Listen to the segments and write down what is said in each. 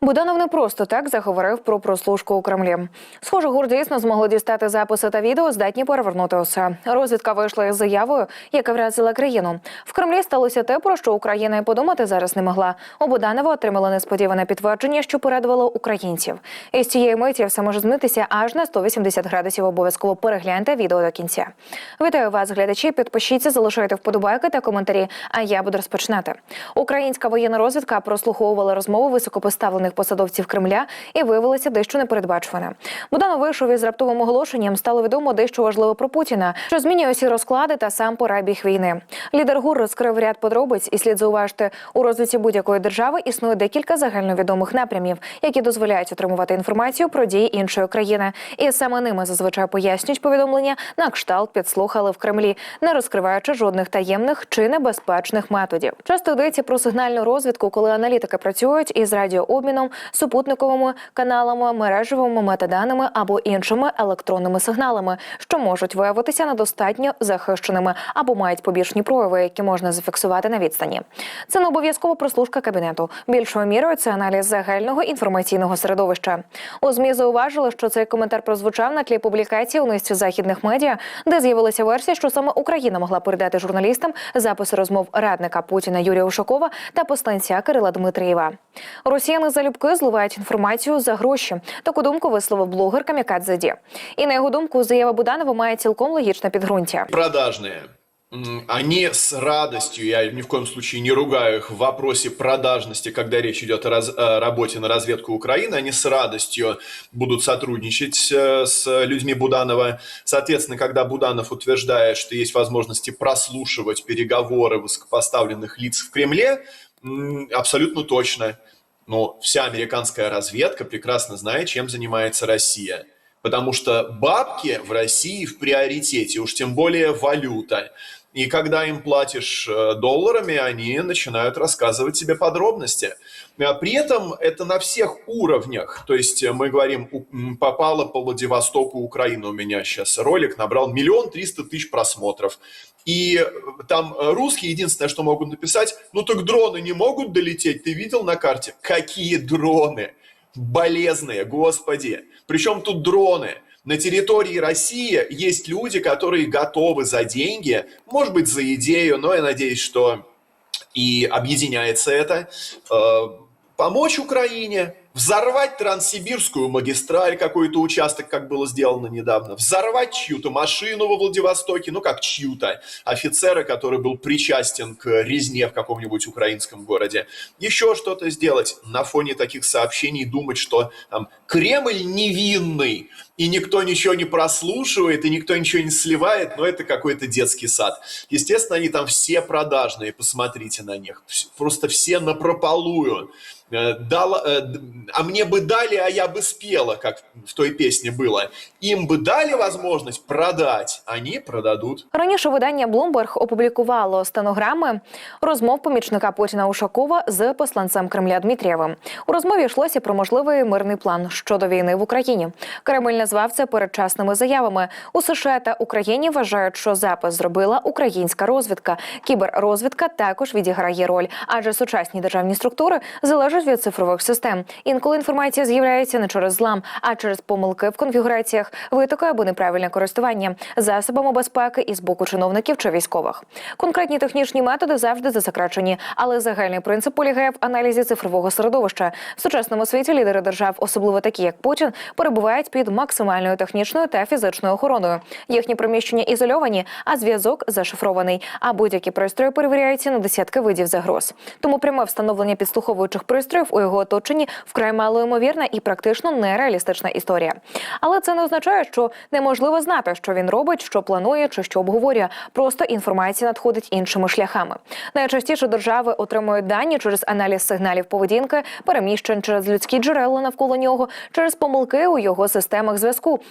Буданов не просто так заговорив про прослушку у Кремлі. Схоже, гур дійсно змогли дістати записи та відео, здатні перевернути усе. Розвідка вийшла із заявою, яка вразила країну. В Кремлі сталося те, про що Україна й подумати зараз не могла. У Буданова отримали несподіване підтвердження, що порадувало українців. І з цієї миті все може змитися аж на 180 градусів. Обов'язково перегляньте відео до кінця. Вітаю вас, глядачі. Підпишіться, залишайте вподобайки та коментарі. А я буду розпочинати. Українська воєнна розвідка прослуховувала розмови високопоставлених посадовців Кремля і виявилося дещо непередбачуване. Буданов вийшов із раптовим оголошенням. Стало відомо дещо важливе про Путіна, що змінює усі розклади та сам порабіг війни. Лідер ГУР розкрив ряд подробиць, і слід зауважити, у розвідці будь-якої держави існує декілька загальновідомих напрямів, які дозволяють отримувати інформацію про дії іншої країни. І саме ними зазвичай пояснюють повідомлення на кшталт підслухали в Кремлі, не розкриваючи жодних таємних чи небезпечних методів. Часто йдеться про сигнальну розвідку, коли аналітики працюють із радіообміном, супутниковими каналами, мережевими метаданими або іншими електронними сигналами, що можуть виявитися недостатньо захищеними або мають побічні прояви, які можна зафіксувати на відстані. Це не обов'язково прослушка кабінету. Більшою мірою це аналіз загального інформаційного середовища. У змі зауважили, що цей коментар прозвучав на тлі публікації у низці західних медіа, де з'явилася версія, що саме Україна могла передати журналістам записи розмов радника Путіна Юрія Ушакова та посланця Кирила Дмитрієва. Росіяни залюбки зливають інформацію за гроші. Таку думку висловив блогер Камікадзе Ді. І на його думку, заява Буданова має цілком логічне підґрунтя. продажные. М, Они с радостью, я ни в коем случае не ругаю их в вопросе продажности, когда речь идет о, раз- о работе на разведку Украины, они с радостью будут сотрудничать э, с людьми Буданова. Соответственно, когда Буданов утверждает, что есть возможности прослушивать переговоры высокопоставленных лиц в Кремле, м, абсолютно точно. Но вся американская разведка прекрасно знает, чем занимается Россия. Потому что бабки в России в приоритете, уж тем более валюта. И когда им платишь э, долларами, они начинают рассказывать тебе подробности. А При этом это на всех уровнях. То есть э, мы говорим, попало по Владивостоку Украина. У меня сейчас ролик набрал миллион триста тысяч просмотров. И э, там русские единственное, что могут написать, ну так дроны не могут долететь. Ты видел на карте? Какие дроны? Болезные, господи. Причем тут дроны? На территории России есть люди, которые готовы за деньги, может быть, за идею, но я надеюсь, что и объединяется это, э, помочь Украине, взорвать Транссибирскую магистраль, какой-то участок, как было сделано недавно, взорвать чью-то машину во Владивостоке, ну как чью-то, офицера, который был причастен к резне в каком-нибудь украинском городе, еще что-то сделать на фоне таких сообщений, думать, что там, Кремль невинный, и никто ничего не прослушивает, и никто ничего не сливает, но это какой-то детский сад. Естественно, они там все продажные, посмотрите на них. Вс- Просто все напропалую. Э, дала- э, д- а мне бы дали, а я бы спела, как в той песне было. Им бы дали возможность продать, они продадут. Раніше видання Bloomberg опублікувало стенограми розмов помічника Путіна Ушакова з посланцем Кремля Дмитрієвим. У розмові йшлося про можливий мирний план щодо війни в Україні. Кремль назвав це передчасними заявами. У США та Україні вважають, що запис зробила українська розвідка. Кіберрозвідка також відіграє роль, адже сучасні державні структури залежать від цифрових систем. Інколи інформація з'являється не через злам, а через помилки в конфігураціях, витоки або неправильне користування засобами безпеки із боку чиновників чи військових. Конкретні технічні методи завжди засекречені, але загальний принцип полягає в аналізі цифрового середовища. В сучасному світі лідери держав, особливо такі як Путін, перебувають під максимальною технічною та фізичною охороною. Їхні приміщення ізольовані, а зв'язок зашифрований. А будь-які пристрої перевіряються на десятки видів загроз. Тому пряме встановлення підслуховуючих пристроїв у його оточенні вкрай малоймовірна і практично нереалістична історія. Але це не означає, що неможливо знати, що він робить, що планує чи що обговорює. Просто інформація надходить іншими шляхами. Найчастіше держави отримують дані через аналіз сигналів поведінки, переміщень через людські джерела навколо нього, через помилки у його системах зв'язку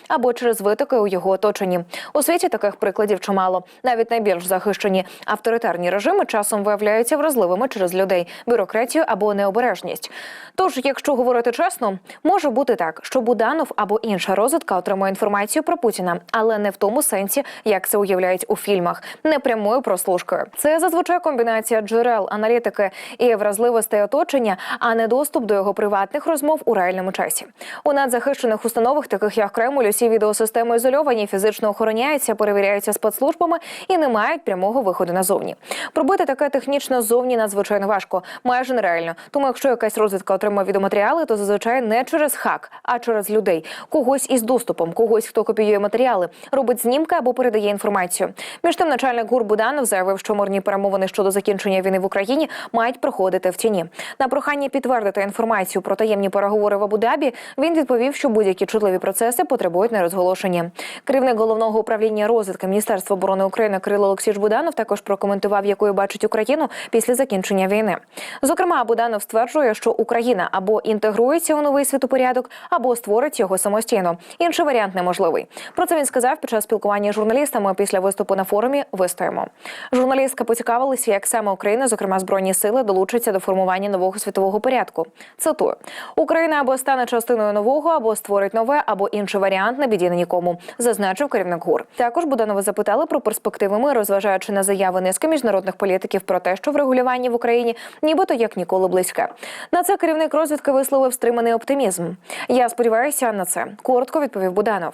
або через витоки у його оточенні. У світі таких прикладів чимало. Навіть найбільш захищені авторитарні режими часом виявляються вразливими через людей, бюрократію або необережність. Тож, якщо говорити чесно, може бути так, що Буданов або інша розвідка отримує інформацію про Путіна, але не в тому сенсі, як це уявляють у фільмах, не прямою прослушкою. Це зазвичай комбінація джерел, аналітики і вразливостей оточення, а не доступ до його приватних розмов у реальному часі. У надзахищених установах, таких як Кремль, усі відеосистеми ізольовані, фізично охороняються, перевіряються спецслужбами і не мають прямого виходу назовні. Пробити таке технічно зовні надзвичайно важко, майже нереально. Тому, якщо якась розвідка отримує відеоматеріали, то зазвичай не через хак, а через людей, когось із доступом, когось, хто копіює матеріали, робить знімки або передає інформацію. Між тим, начальник ГУР Буданов заявив, що мирні перемовини щодо закінчення війни в Україні мають проходити в тіні. На прохання підтвердити інформацію про таємні переговори в Абу-Дабі, він відповів, що будь-які чутливі процеси потребують нерозголошення. Керівник головного управління розвідки Міністерства оборони України Кирило Олексійович Буданов також прокоментував, якою бачить Україну після закінчення війни. Зокрема, Буданов стверджує, що Україна або інтегрується у новий світопорядок, або створить його самостійно. Інший варіант неможливий. Про це він сказав під час спілкування з журналістами після виступу на форумі. Вистоїмо. Журналістка поцікавилася, як саме Україна, зокрема збройні сили, долучиться до формування нового світового порядку. Цитую: Україна або стане частиною нового, або створить нове, або інший варіант не біді нікому, зазначив керівник ГУР. Також Буданова запитали про перспективи миру, зважаючи на заяви низки міжнародних політиків про те, що врегулювання в Україні нібито як ніколи близьке. На це керівник розвідки висловив стриманий оптимізм. Я сподіваюся на це. Коротко відповів Буданов.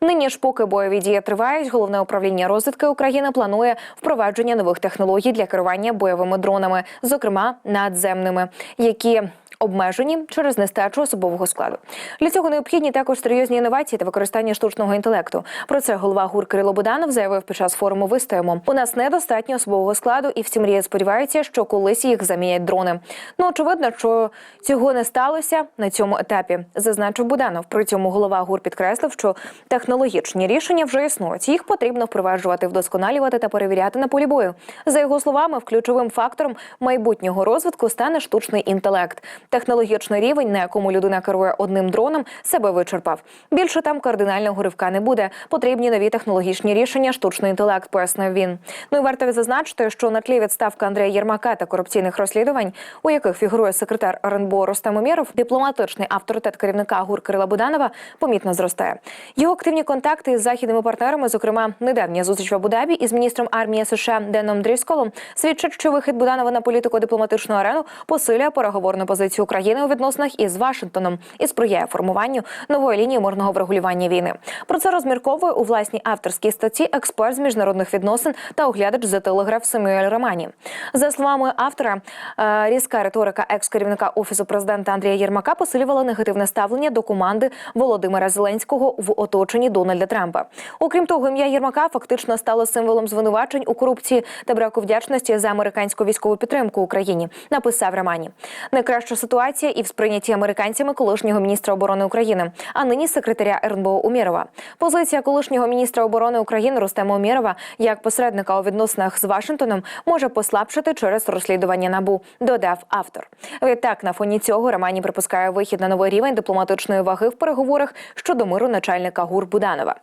Нині ж, поки бойові дії тривають, головне управління розвідки України планує впровадження нових технологій для керування бойовими дронами, зокрема надземними, які Обмежені через нестачу особового складу для цього необхідні також серйозні інновації та використання штучного інтелекту. Про це голова ГУР Кирило Буданов заявив під час форуму Вистоїмо. У нас недостатньо особового складу, і всі мрії сподіваються, що колись їх замінять дрони. Ну очевидно, що цього не сталося на цьому етапі, зазначив Буданов. При цьому голова ГУР підкреслив, що технологічні рішення вже існують. Їх потрібно впроваджувати, вдосконалювати та перевіряти на полі бою. За його словами, ключовим фактором майбутнього розвитку стане штучний інтелект. Технологічний рівень, на якому людина керує одним дроном, себе вичерпав. Більше там кардинального ривка не буде. Потрібні нові технологічні рішення, штучний інтелект, пояснив він. Ну і варто відзначити, що на тлі відставки Андрія Єрмака та корупційних розслідувань, у яких фігурує секретар РНБО Рустем Умєров, дипломатичний авторитет керівника ГУР Кирила Буданова помітно зростає. Його активні контакти із західними партнерами, зокрема недавня зустріч в Абу-Дабі із міністром армії США Деном Дрісколом, свідчать, що вихід Буданова на політико-дипломатичну арену посилює переговорну позицію України у відносинах із Вашингтоном і сприяє формуванню нової лінії мирного врегулювання війни. Про це розмірковує у власній авторській статті експерт з міжнародних відносин та оглядач за телеграф Самюель Романі. За словами автора, е, різка риторика екс-керівника офісу президента Андрія Єрмака посилювала негативне ставлення до команди Володимира Зеленського в оточенні Дональда Трампа. Окрім того, ім'я Єрмака фактично стало символом звинувачень у корупції та браку вдячності за американську військову підтримку Україні. Написав Романі. Найкраща ситуація і в сприйнятті американцями колишнього міністра оборони України, а нині секретаря РНБО Умєрова. Позиція колишнього міністра оборони України Рустема Умєрова як посередника у відносинах з Вашингтоном може послабшити через розслідування набу. Додав автор. Відтак на фоні цього Романі припускає вихід на новий рівень дипломатичної ваги в переговорах щодо миру начальника ГУР Буданова.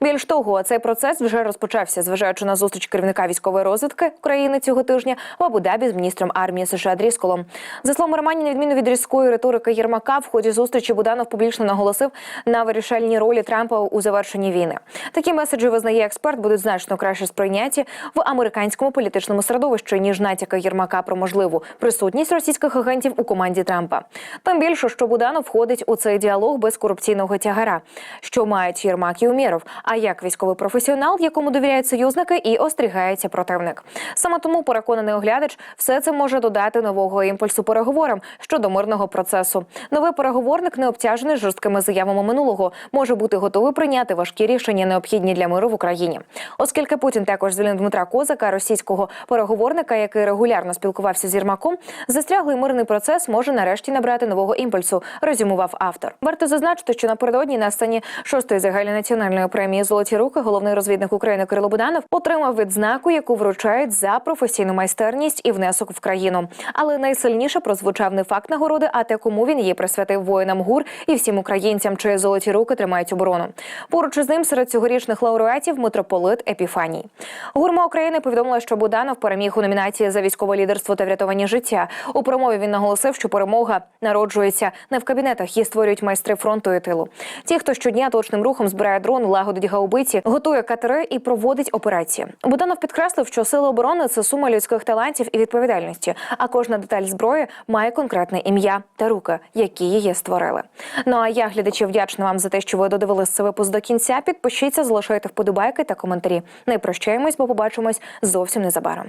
Більш того, цей процес вже розпочався, зважаючи на зустріч керівника військової розвідки України цього тижня в Абу-Дабі з міністром армії США Дрісколом. За словами Романі, на відміну від різкої риторики Єрмака, в ході зустрічі Буданов публічно наголосив на вирішальній ролі Трампа у завершенні війни. Такі меседжі визнає експерт будуть значно краще сприйняті в американському політичному середовищі ніж натяки Єрмака про можливу присутність російських агентів у команді Трампа. Тим більше, що Буданов входить у цей діалог без корупційного тягара, що мають Єрмак і Умєров, а як військовий професіонал, якому довіряють союзники і остерігається противник. Саме тому переконаний оглядач, все це може додати нового імпульсу переговорам щодо мирного процесу. Новий переговорник, не обтяжений жорсткими заявами минулого, може бути готовий прийняти важкі рішення, необхідні для миру в Україні. Оскільки Путін також звільнив Дмитра Козака, російського переговорника, який регулярно спілкувався з Єрмаком, застряглий мирний процес може нарешті набрати нового імпульсу. Резюмував автор. Варто зазначити, що напередодні на сцені шостої загальнонаціональної премії Золоті руки головний розвідник України Кирило Буданов отримав відзнаку, яку вручають за професійну майстерність і внесок в країну. Але найсильніше прозвучав не факт нагороди, а те, кому він її присвятив воїнам ГУР і всім українцям, чиї золоті руки тримають оборону. Поруч із ним серед цьогорічних лауреатів митрополит Епіфаній. Гурма України повідомила, що Буданов переміг у номінації за військове лідерство та врятування життя. У промові він наголосив, що перемога народжується не в кабінетах, її створюють майстри фронту і тилу. Ті, хто щодня точним рухом збирає дрон, лагодить гаубиці, готує катери і проводить операції. Буданов підкреслив, що сили оборони це сума людських талантів і відповідальності. А кожна деталь зброї має конкретне ім'я та руки, які її створили. Ну а я глядачі вдячна вам за те, що ви додивились цей випуск до кінця. Підпишіться, залишайте вподобайки та коментарі. Не прощаємось, бо побачимось зовсім незабаром.